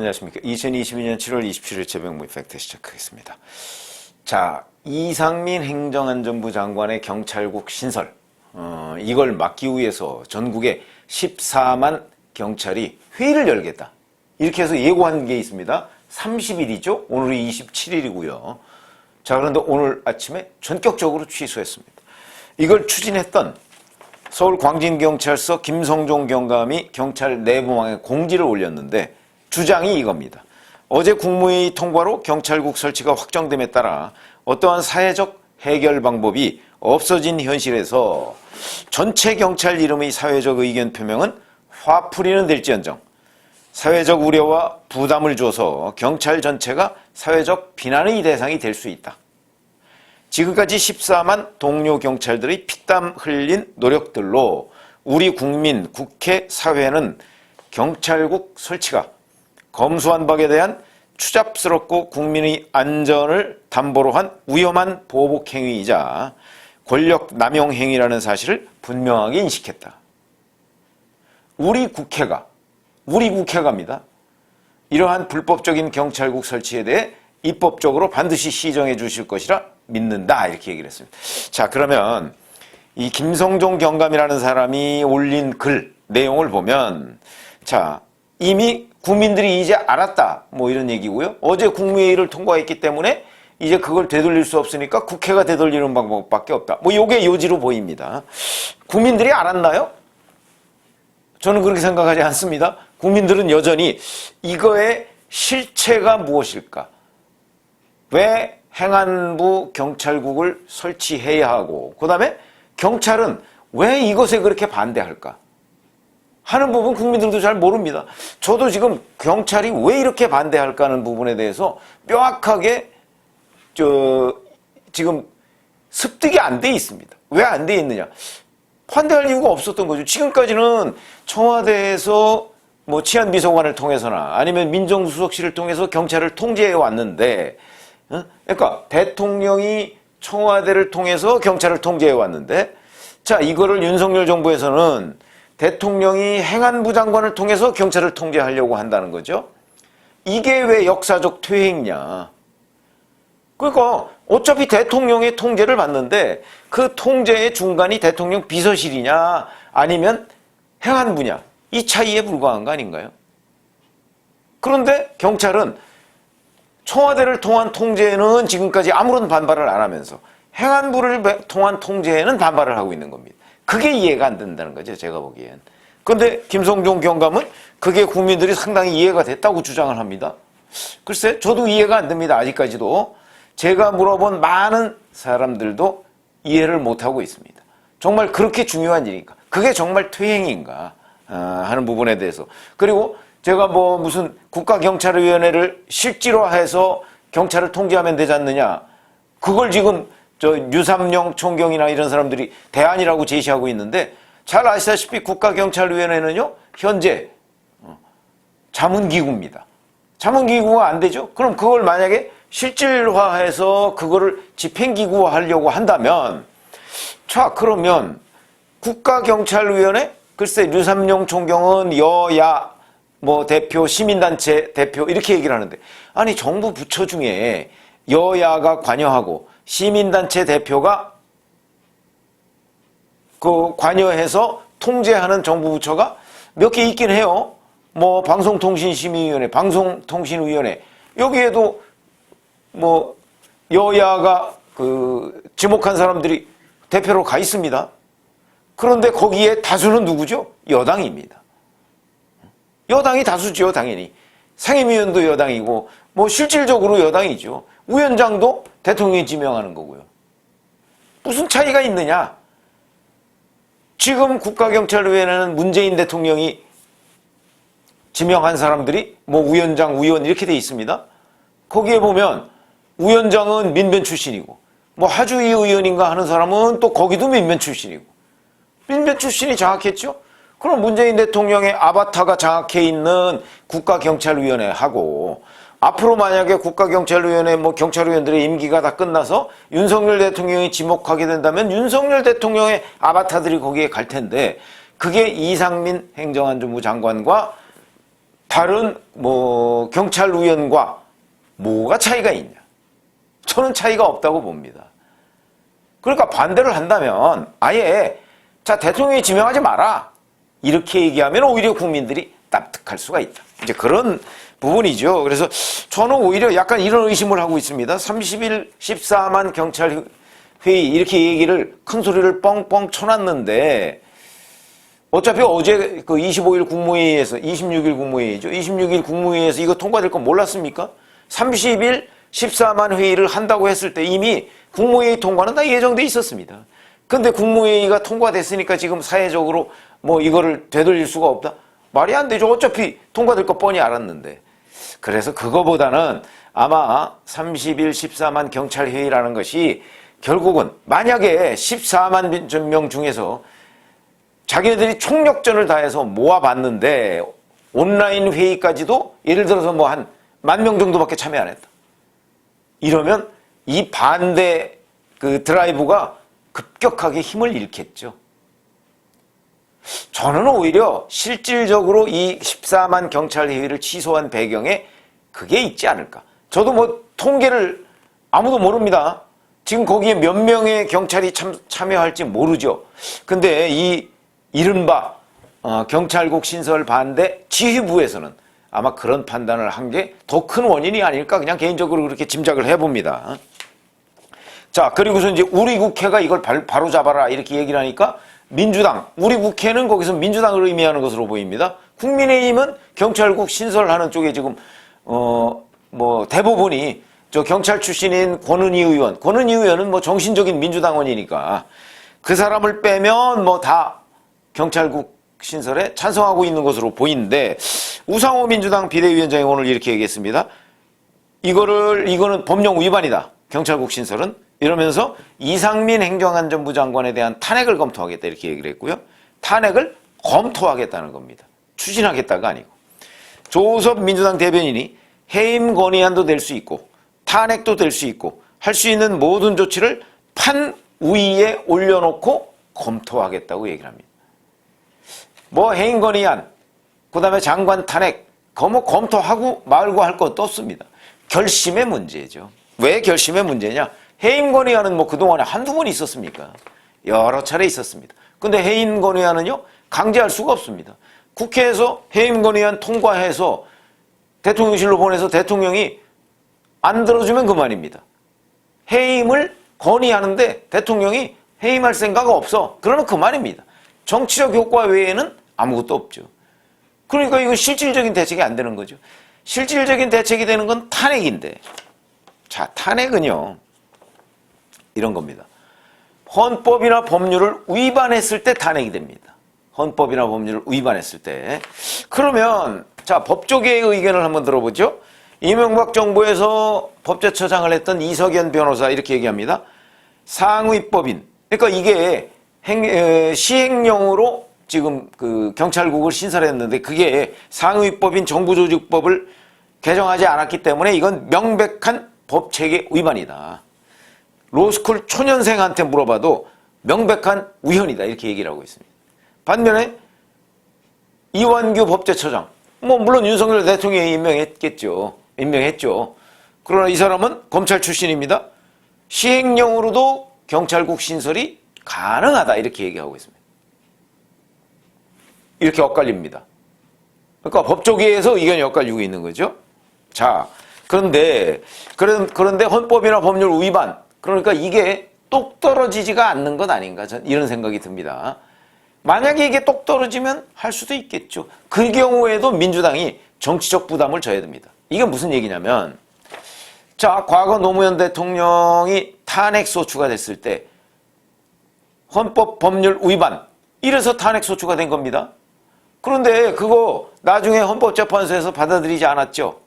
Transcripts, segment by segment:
안녕하십니까. 2022년 7월 27일 제병무 팩트 시작하겠습니다. 자, 이상민 행정안전부 장관의 경찰국 신설. 어, 이걸 막기 위해서 전국에 14만 경찰이 회의를 열겠다. 이렇게 해서 예고한 게 있습니다. 30일이죠. 오늘이 27일이고요. 자, 그런데 오늘 아침에 전격적으로 취소했습니다. 이걸 추진했던 서울 광진경찰서 김성종 경감이 경찰 내부망에 공지를 올렸는데 주장이 이겁니다. 어제 국무회의 통과로 경찰국 설치가 확정됨에 따라 어떠한 사회적 해결 방법이 없어진 현실에서 전체 경찰 이름의 사회적 의견 표명은 화풀이는 될지언정 사회적 우려와 부담을 줘서 경찰 전체가 사회적 비난의 대상이 될 수 있다. 지금까지 14만 동료 경찰들의 피땀 흘린 노력들로 우리 국민, 국회, 사회는 경찰국 설치가 검수한 박에 대한 추잡스럽고 국민의 안전을 담보로 한 위험한 보복 행위이자 권력 남용 행위라는 사실을 분명하게 인식했다. 우리 국회가 우리 국회가입니다. 이러한 불법적인 경찰국 설치에 대해 입법적으로 반드시 시정해 주실 것이라 믿는다 이렇게 얘기를 했습니다. 자 그러면 이 김성종 경감이라는 사람이 올린 글 내용을 보면 자 이미 국민들이 이제 알았다 뭐 이런 얘기고요. 어제 국무회의를 통과했기 때문에 이제 그걸 되돌릴 수 없으니까 국회가 되돌리는 방법밖에 없다. 뭐 요게 요지로 보입니다. 국민들이 알았나요? 저는 그렇게 생각하지 않습니다. 국민들은 여전히 이거의 실체가 무엇일까? 왜 행안부 경찰국을 설치해야 하고 그 다음에 경찰은 왜 이것에 그렇게 반대할까? 하는 부분 국민들도 잘 모릅니다. 저도 지금 경찰이 왜 이렇게 반대할까 하는 부분에 대해서 명확하게 저 지금 습득이 안 돼 있습니다. 왜 안 돼 있느냐? 반대할 이유가 없었던 거죠. 지금까지는 청와대에서 뭐 치안 비서관을 통해서나 아니면 민정수석실을 통해서 경찰을 통제해 왔는데, 어? 그러니까 대통령이 청와대를 통해서 경찰을 통제해 왔는데, 자 이거를 윤석열 정부에서는 대통령이 행안부 장관을 통해서 경찰을 통제하려고 한다는 거죠. 이게 왜 역사적 퇴행이냐? 그러니까 어차피 대통령의 통제를 받는데 그 통제의 중간이 대통령 비서실이냐 아니면 행안부냐 이 차이에 불과한 거 아닌가요? 그런데 경찰은 청와대를 통한 통제는 지금까지 아무런 반발을 안 하면서 행안부를 통한 통제에는 반발을 하고 있는 겁니다. 그게 이해가 안 된다는 거죠, 제가 보기엔. 그런데 김성종 경감은 그게 국민들이 상당히 이해가 됐다고 주장을 합니다. 글쎄, 저도 이해가 안 됩니다, 아직까지도. 제가 물어본 많은 사람들도 이해를 못하고 있습니다. 정말 그렇게 중요한 일인가? 그게 정말 퇴행인가? 아, 하는 부분에 대해서. 그리고 제가 뭐 무슨 국가경찰위원회를 실질화해서 경찰을 통제하면 되지 않느냐? 그걸 지금 저 유삼영 총경이나 이런 사람들이 대안이라고 제시하고 있는데 잘 아시다시피 국가경찰위원회는요 현재 어, 자문기구입니다. 자문기구가 안 되죠? 그럼 그걸 만약에 실질화해서 그거를 집행기구화하려고 한다면 자 그러면 국가경찰위원회 글쎄 류삼용 총경은 여야 뭐 대표 시민단체 대표 이렇게 얘기를 하는데 아니 정부 부처 중에 여야가 관여하고 시민단체 대표가 그 관여해서 통제하는 정부 부처가 몇 개 있긴 해요. 뭐 방송통신심의위원회, 방송통신위원회 여기에도 뭐 여야가 그 지목한 사람들이 대표로 가 있습니다. 그런데 거기에 다수는 누구죠? 여당입니다. 여당이 다수죠, 당연히. 상임위원도 여당이고 뭐 실질적으로 여당이죠. 위원장도 대통령이 지명하는 거고요. 무슨 차이가 있느냐? 지금 국가경찰위원회는 문재인 대통령이 지명한 사람들이 뭐 위원장, 위원 이렇게 돼 있습니다. 거기에 보면 위원장은 민변 출신이고 뭐 하주희 의원인가 하는 사람은 또 거기도 민변 출신이고 민변 출신이 장악했죠. 그럼 문재인 대통령의 아바타가 장악해 있는 국가경찰위원회하고 앞으로 만약에 국가경찰위원회 뭐 경찰위원들의 임기가 다 끝나서 윤석열 대통령이 지목하게 된다면 윤석열 대통령의 아바타들이 거기에 갈 텐데 그게 이상민 행정안전부 장관과 다른 뭐 경찰 의원과 뭐가 차이가 있냐? 저는 차이가 없다고 봅니다. 그러니까 반대를 한다면 아예 자 대통령이 지명하지 마라 이렇게 얘기하면 오히려 국민들이 납득할 수가 있다. 이제 그런 부분이죠. 그래서 저는 오히려 약간 이런 의심을 하고 있습니다. 30일 14만 경찰 회의 이렇게 얘기를 큰 소리를 뻥뻥 쳐놨는데 어차피 어제 그 25일 국무회의에서 26일 국무회의죠. 26일 국무회의에서 이거 통과될 건 몰랐습니까? 30일 14만 회의를 한다고 했을 때 이미 국무회의 통과는 다 예정돼 있었습니다. 근데 국무회의가 통과됐으니까 지금 사회적으로 뭐 이거를 되돌릴 수가 없다? 말이 안 되죠. 어차피 통과될 거 뻔히 알았는데. 그래서 그거보다는 아마 30일 14만 경찰 회의라는 것이 결국은 만약에 14만 명 중에서 자기네들이 총력전을 다해서 모아봤는데 온라인 회의까지도 예를 들어서 뭐 한 만 명 정도밖에 참여 안 했다. 이러면 이 반대 그 드라이브가 급격하게 힘을 잃겠죠. 저는 오히려 실질적으로 이 14만 경찰 회의를 취소한 배경에 그게 있지 않을까. 저도 뭐 통계를 아무도 모릅니다. 지금 거기에 몇 명의 경찰이 참, 참여할지 모르죠. 근데 이 이른바 어, 경찰국 신설 반대 지휘부에서는 아마 그런 판단을 한 게 더 큰 원인이 아닐까 그냥 개인적으로 그렇게 짐작을 해봅니다. 자 그리고서 이제 우리 국회가 이걸 바로 잡아라 이렇게 얘기를 하니까 민주당 우리 국회는 거기서 민주당을 의미하는 것으로 보입니다. 국민의힘은 경찰국 신설하는 쪽에 지금 어 뭐 대부분이 저 경찰 출신인 권은희 의원 권은희 의원은 뭐 정신적인 민주당원이니까 그 사람을 빼면 뭐 다 경찰국 신설에 찬성하고 있는 것으로 보이는데 우상호 민주당 비대위원장이 오늘 이렇게 얘기했습니다. 이거를 이거는 법령 위반이다. 경찰국 신설은 이러면서 이상민 행정안전부 장관에 대한 탄핵을 검토하겠다 이렇게 얘기를 했고요. 탄핵을 검토하겠다는 겁니다. 추진하겠다가 아니고. 조섭 민주당 대변인이 해임 건의안도 될 수 있고 탄핵도 될 수 있고 할 수 있는 모든 조치를 판 위에 올려놓고 검토하겠다고 얘기를 합니다. 뭐 해임 건의안, 그 다음에 장관 탄핵, 거뭐 검토하고 말고 할 것도 없습니다. 결심의 문제죠. 왜 결심의 문제냐? 해임 건의안은 뭐 그동안에 한두 번 있었습니까? 여러 차례 있었습니다. 근데 해임 건의안은요, 강제할 수가 없습니다. 국회에서 해임 건의안 통과해서 대통령실로 보내서 대통령이 안 들어주면 그만입니다. 해임을 건의하는데 대통령이 해임할 생각 없어. 그러면 그만입니다. 정치적 효과 외에는 아무것도 없죠. 그러니까 이거 실질적인 대책이 안 되는 거죠. 실질적인 대책이 되는 건 탄핵인데. 자, 탄핵은요. 이런 겁니다. 헌법이나 법률을 위반했을 때 탄핵이 됩니다. 헌법이나 법률을 위반했을 때. 그러면 자, 법조계의 의견을 한번 들어보죠. 이명박 정부에서 법제처장을 했던 이석연 변호사 이렇게 얘기합니다. 상위법인. 그러니까 이게 행, 에, 시행령으로 지금 그 경찰국을 신설했는데 그게 상위법인 정부조직법을 개정하지 않았기 때문에 이건 명백한 법체계 위반이다. 로스쿨 초년생한테 물어봐도 명백한 우현이다 이렇게 얘기를 하고 있습니다. 반면에 이완규 법제처장 뭐 물론 윤석열 대통령이 임명했겠죠. 임명했죠. 그러나 이 사람은 검찰 출신입니다. 시행령으로도 경찰국 신설이 가능하다 이렇게 얘기하고 있습니다. 이렇게 엇갈립니다. 그러니까 법조계에서 의견이 엇갈리고 있는 거죠. 자, 그런데 그런데 헌법이나 법률 위반 그러니까 이게 똑 떨어지지가 않는 것 아닌가 전 이런 생각이 듭니다. 만약에 이게 똑 떨어지면 할 수도 있겠죠. 그 경우에도 민주당이 정치적 부담을 져야 됩니다. 이게 무슨 얘기냐면 자, 과거 노무현 대통령이 탄핵 소추가 됐을 때 헌법 법률 위반 이래서 탄핵 소추가 된 겁니다. 그런데 그거 나중에 헌법재판소에서 받아들이지 않았죠.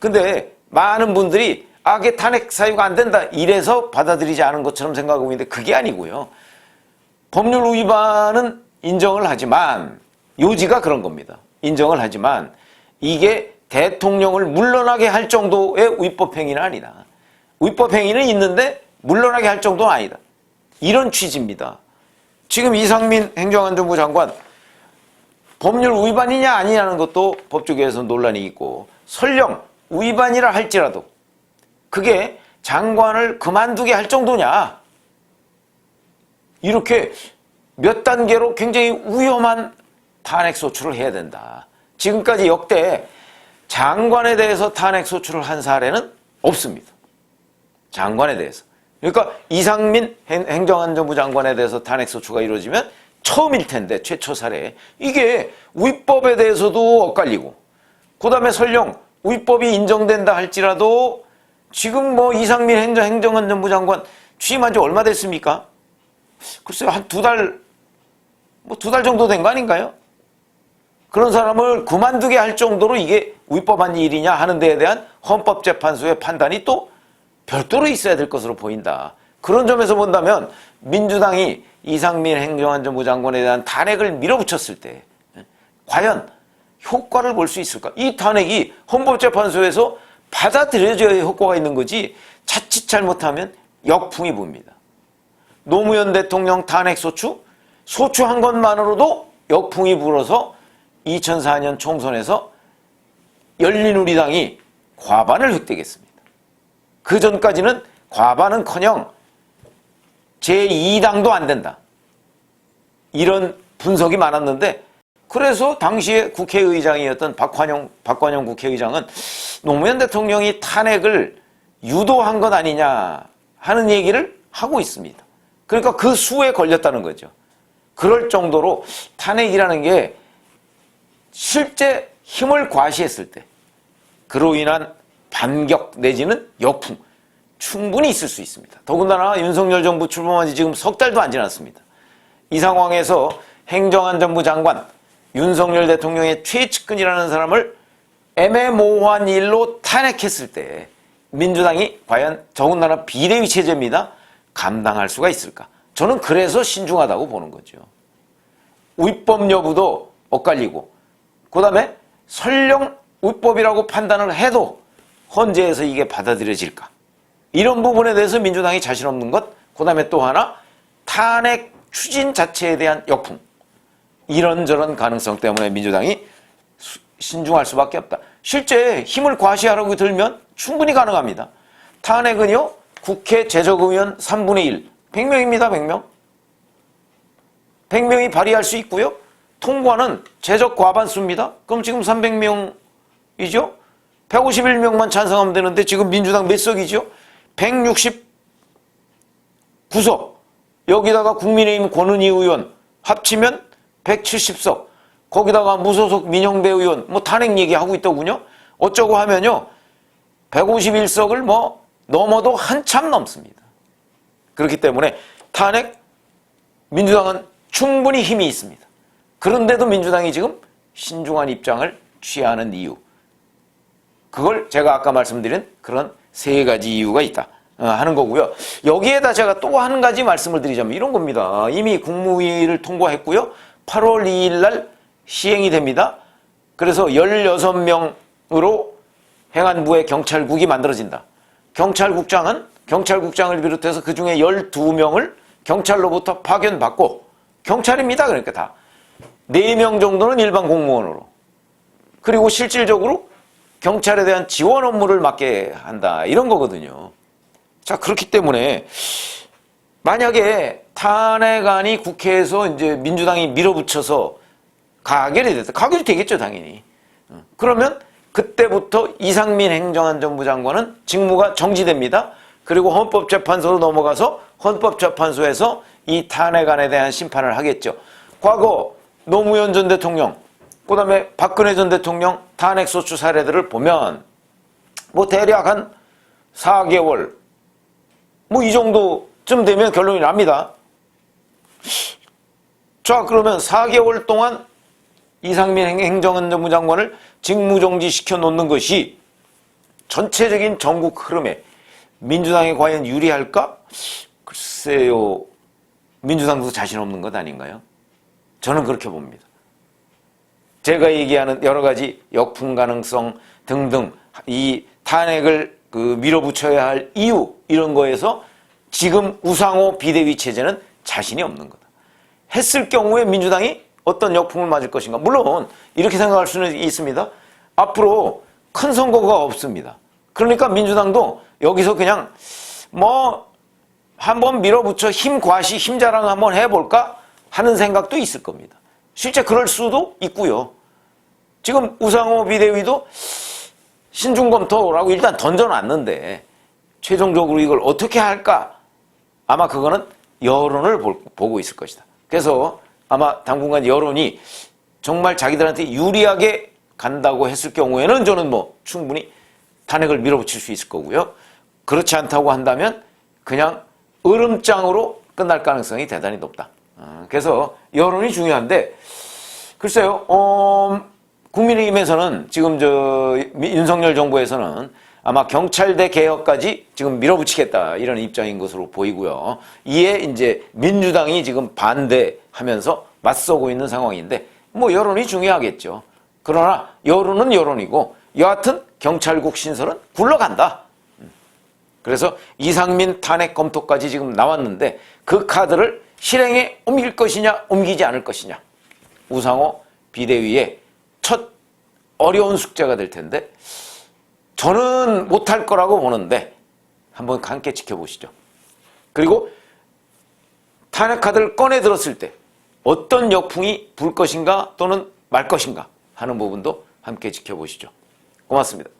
근데 많은 분들이 아, 게 탄핵 사유가 안 된다. 이래서 받아들이지 않은 것처럼 생각하고 있는데 그게 아니고요. 법률 위반은 인정을 하지만 요지가 그런 겁니다. 인정을 하지만 이게 대통령을 물러나게 할 정도의 위법행위는 아니다. 위법행위는 있는데 물러나게 할 정도는 아니다. 이런 취지입니다. 지금 이상민 행정안전부 장관 법률 위반이냐 아니냐는 것도 법조계에서 논란이 있고 설령 위반이라 할지라도 그게 장관을 그만두게 할 정도냐 이렇게 몇 단계로 굉장히 위험한 탄핵 소추를 해야 된다. 지금까지 역대 장관에 대해서 탄핵 소추를 한 사례는 없습니다. 장관에 대해서. 그러니까 이상민 행- 행정안전부 장관에 대해서 탄핵 소추가 이루어지면 처음일 텐데 최초 사례. 이게 위법에 대해서도 엇갈리고 그 다음에 설령 위법이 인정된다 할지라도 지금 뭐 이상민 행정 행정안전부 장관 취임한 지 얼마 됐습니까? 글쎄요 한 두 달 뭐 두 달 정도 된 거 아닌가요? 그런 사람을 그만두게 할 정도로 이게 위법한 일이냐 하는 데에 대한 헌법재판소의 판단이 또 별도로 있어야 될 것으로 보인다. 그런 점에서 본다면 민주당이 이상민 행정안전부 장관에 대한 탄핵을 밀어붙였을 때 과연 효과를 볼 수 있을까? 이 탄핵이 헌법재판소에서 받아들여져야 효과가 있는 거지 자칫 잘못하면 역풍이 붑니다. 노무현 대통령 탄핵 소추 소추한 것만으로도 역풍이 불어서 2004년 총선에서 열린우리당이 과반을 획득했습니다. 그 전까지는 과반은커녕 제2당도 안 된다. 이런 분석이 많았는데 그래서 당시에 국회의장이었던 박환영, 박관영 국회의장은 노무현 대통령이 탄핵을 유도한 것 아니냐 하는 얘기를 하고 있습니다. 그러니까 그 수에 걸렸다는 거죠. 그럴 정도로 탄핵이라는 게 실제 힘을 과시했을 때 그로 인한 반격 내지는 역풍 충분히 있을 수 있습니다. 더군다나 윤석열 정부 출범한 지 지금 석 달도 안 지났습니다. 이 상황에서 행정안전부 장관 윤석열 대통령의 최측근이라는 사람을 애매모호한 일로 탄핵했을 때 민주당이 과연 더군다나 비대위 체제입니다. 감당할 수가 있을까? 저는 그래서 신중하다고 보는 거죠. 위법 여부도 엇갈리고 그 다음에 설령 위법이라고 판단을 해도 헌재에서 이게 받아들여질까? 이런 부분에 대해서 민주당이 자신 없는 것, 그 다음에 또 하나 탄핵 추진 자체에 대한 역풍. 이런저런 가능성 때문에 민주당이 수- 신중할 수밖에 없다. 실제 힘을 과시하라고 들면 충분히 가능합니다. 탄핵은요, 국회 제적의원 3분의 1, 100명입니다, 100명. 100명이 발의할 수 있고요. 통과는 제적 과반수입니다. 그럼 지금 300명이죠? 151명만 찬성하면 되는데 지금 민주당 몇 석이죠? 169석. 여기다가 국민의힘 권은희 의원 합치면 170석. 거기다가 무소속 민영배 의원 뭐 탄핵 얘기하고 있더군요. 어쩌고 하면요. 151석을 뭐 넘어도 한참 넘습니다. 그렇기 때문에 탄핵 민주당은 충분히 힘이 있습니다. 그런데도 민주당이 지금 신중한 입장을 취하는 이유. 그걸 제가 아까 말씀드린 그런 세 가지 이유가 있다. 어, 하는 거고요. 여기에다 제가 또 한 가지 말씀을 드리자면 이런 겁니다. 이미 국무위를 통과했고요. 8월 2일 날 시행이 됩니다. 그래서 16명으로 행안부의 경찰국이 만들어진다. 경찰국장은 경찰국장을 비롯해서 그 중에 12명을 경찰로부터 파견받고 경찰입니다. 그러니까 다. 4명 정도는 일반 공무원으로. 그리고 실질적으로 경찰에 대한 지원 업무를 맡게 한다. 이런 거거든요. 자, 그렇기 때문에 만약에 탄핵안이 국회에서 이제 민주당이 밀어붙여서 가결이 됐다. 가결이 되겠죠, 당연히. 어, 그러면 그때부터 이상민 행정안전부 장관은 직무가 정지됩니다. 그리고 헌법재판소로 넘어가서 헌법재판소에서 이 탄핵안에 대한 심판을 하겠죠. 과거 노무현 전 대통령, 그 다음에 박근혜 전 대통령 탄핵소추 사례들을 보면 뭐 대략 한 4개월, 뭐 이 정도 쯤 되면 결론이 납니다. 자, 그러면 4개월 동안 이상민 행- 행정안전부 장관을 직무정지 시켜 놓는 것이 전체적인 전국 흐름에 민주당에 과연 유리할까? 글쎄요. 민주당도 자신 없는 것 아닌가요? 저는 그렇게 봅니다. 제가 얘기하는 여러 가지 역풍 가능성 등등 이 탄핵을 그 밀어붙여야 할 이유 이런 거에서 지금 우상호 비대위 체제는 자신이 없는 거다. 했을 경우에 민주당이 어떤 역풍을 맞을 것인가. 물론 이렇게 생각할 수는 있습니다. 앞으로 큰 선거가 없습니다. 그러니까 민주당도 여기서 그냥 뭐 한번 밀어붙여 힘 과시, 힘 자랑 한번 해볼까 하는 생각도 있을 겁니다. 실제 그럴 수도 있고요. 지금 우상호 비대위도 신중검토라고 일단 던져놨는데 최종적으로 이걸 어떻게 할까? 아마 그거는 여론을 볼- 보고 있을 것이다. 그래서 아마 당분간 여론이 정말 자기들한테 유리하게 간다고 했을 경우에는 저는 뭐 충분히 탄핵을 밀어붙일 수 있을 거고요. 그렇지 않다고 한다면 그냥 으름장으로 끝날 가능성이 대단히 높다. 어, 그래서 여론이 중요한데 글쎄요, 어, 국민의힘에서는 지금 저 윤석열 정부에서는 아마 경찰대 개혁까지 지금 밀어붙이겠다 이런 입장인 것으로 보이고요. 이에 이제 민주당이 지금 반대하면서 맞서고 있는 상황인데 뭐 여론이 중요하겠죠. 그러나 여론은 여론이고 여하튼 경찰국 신설은 굴러간다. 그래서 이상민 탄핵 검토까지 지금 나왔는데 그 카드를 실행에 옮길 것이냐 옮기지 않을 것이냐 우상호 비대위의 첫 어려운 숙제가 될 텐데 저는 못할 거라고 보는데 한번 함께 지켜보시죠. 그리고 탄핵 카드를 꺼내 들었을 때 어떤 역풍이 불 것인가 또는 말 것인가 하는 부분도 함께 지켜보시죠. 고맙습니다.